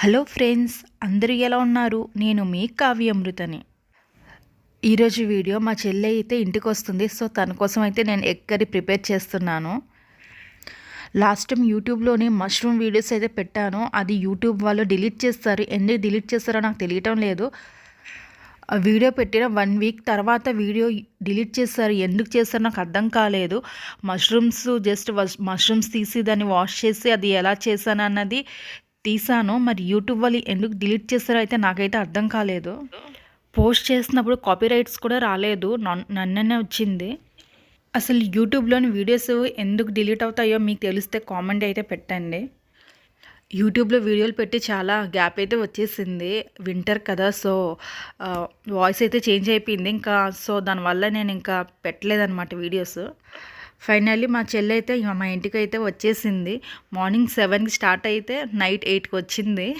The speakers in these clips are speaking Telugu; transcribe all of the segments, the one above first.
హలో ఫ్రెండ్స్ అందరూ ఎలా ఉన్నారు? నేను మీ కావ్యామృతని. ఈరోజు వీడియో మా చెల్లి అయితే ఇంటికి వస్తుంది సో తన కోసం అయితే నేను ఎక్కడి ప్రిపేర్ చేస్తున్నాను. లాస్ట్ టైం యూట్యూబ్లోనే మష్రూమ్ వీడియోస్ అయితే పెట్టాను. అది యూట్యూబ్ వాళ్ళు డిలీట్ చేస్తారు. ఎందుకు డిలీట్ చేస్తారో నాకు తెలియటం లేదు. వీడియో పెట్టిన వన్ వీక్ తర్వాత వీడియో డిలీట్ చేస్తారు. ఎందుకు చేస్తారో నాకు అర్థం కాలేదు. మష్రూమ్స్ జస్ట్ మష్రూమ్స్ తీసి దాన్ని వాష్ చేసి అది ఎలా చేశాను అన్నది తీసాను మరి యూట్యూబ్ వాళ్ళు ఎందుకు డిలీట్ చేస్తారో అయితే నాకైతే అర్థం కాలేదు. పోస్ట్ చేసినప్పుడు కాపీ రైట్స్ కూడా రాలేదు. నన్ననే వచ్చింది. అసలు యూట్యూబ్లోని వీడియోస్ ఎందుకు డిలీట్ అవుతాయో మీకు తెలిస్తే కామెంట్ అయితే పెట్టండి. యూట్యూబ్లో వీడియోలు పెట్టి చాలా గ్యాప్ అయితే వచ్చేసింది. వింటర్ కదా సో వాయిస్ అయితే చేంజ్ అయిపోయింది. ఇంకా సో దానివల్ల నేను ఇంకా పెట్టలేదన్నమాట వీడియోస్. ఫైనల్లీ మా చెల్లి అయితే మా ఇంటికి అయితే వచ్చేసింది. మార్నింగ్ సెవెన్కి స్టార్ట్ అయితే నైట్ ఎయిట్కి వచ్చింది.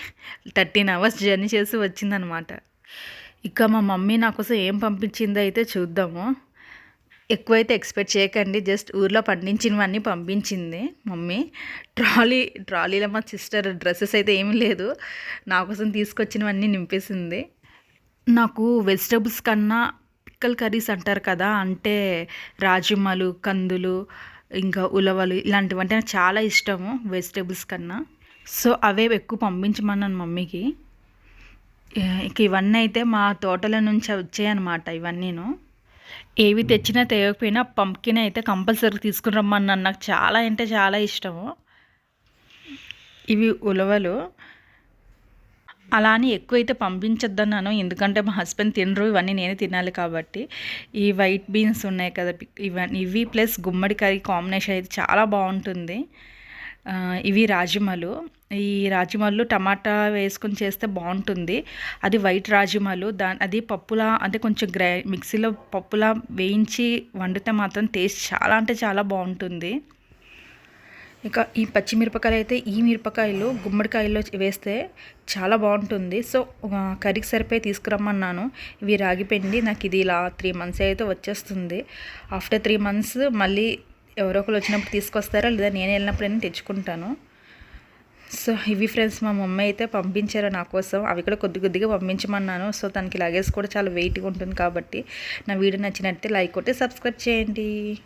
థర్టీన్ అవర్స్ జర్నీ చేసి వచ్చిందనమాట. ఇక మా మమ్మీ నా కోసం ఏం పంపించిందో అయితే చూద్దాము. ఎక్కువైతే ఎక్స్పెక్ట్ చేయకండి జస్ట్ ఊర్లో పండించినవన్నీ పంపించింది మమ్మీ. ట్రాలీ ట్రాలీలో మా సిస్టర్ డ్రెస్సెస్ అయితే ఏమీ లేదు. నా కోసం తీసుకొచ్చినవన్నీ నింపేసింది. నాకు వెజిటబుల్స్ కన్నా పిక్కల్ కర్రీస్ అంటారు కదా అంటే రాజ్మాలు కందులు ఇంకా ఉలవలు ఇలాంటివి అంటే నాకు చాలా ఇష్టము వెజిటేబుల్స్ కన్నా. సో అవే ఎక్కువ పంపించమన్నాను మమ్మీకి. ఇక ఇవన్నీ అయితే మా తోటల నుంచి వచ్చాయన్నమాట ఇవన్నీను. ఏవి తెచ్చినా తేవకపోయినా పంప్కిన్ అయితే కంపల్సరీ తీసుకుని రమ్మన్నాను. నాకు చాలా అంటే చాలా ఇష్టము. ఇవి ఉలవలు. అలా అని ఎక్కువైతే పంపించొద్దన్నాను. ఎందుకంటే మా హస్బెండ్ తినరు ఇవన్నీ నేనే తినాలి కాబట్టి. ఈ వైట్ బీన్స్ ఉన్నాయి కదా ఇవన్నీ ఇవి ప్లస్ గుమ్మడి కర్రీ కాంబినేషన్ అయితే చాలా బాగుంటుంది. ఇవి రాజమాలు. ఈ రాజమాలు టమాటా వేసుకొని చేస్తే బాగుంటుంది. అది వైట్ రాజమాలు. దా అది పప్పులా అంటే కొంచెం గ్రై మిక్సీలో పప్పులా వేయించి వండితే మాత్రం టేస్ట్ చాలా అంటే చాలా బాగుంటుంది. ఇక ఈ పచ్చిమిరపకాయలు అయితే ఈ మిరపకాయలు గుమ్మడికాయల్లో వేస్తే చాలా బాగుంటుంది. సో కర్రీకి సరిపోయి తీసుకురమ్మన్నాను. ఇవి రాగిపిండి నాకు ఇది ఇలా త్రీ మంత్స్ అయితే వచ్చేస్తుంది. ఆఫ్టర్ త్రీ మంత్స్ మళ్ళీ ఎవరో ఒకరు వచ్చినప్పుడు తీసుకొస్తారా లేదా నేను వెళ్ళినప్పుడైనా తెచ్చుకుంటాను. సో ఇవి ఫ్రెండ్స్ మా మమ్మీ అయితే పంపించారు నా కోసం. అవి కూడా కొద్ది కొద్దిగా పంపించమన్నాను. సో తనకి లగేజ్ కూడా చాలా వెయిట్గా ఉంటుంది కాబట్టి నా వీడియో నచ్చినట్టే లైక్ కొట్టి సబ్స్క్రైబ్ చేయండి.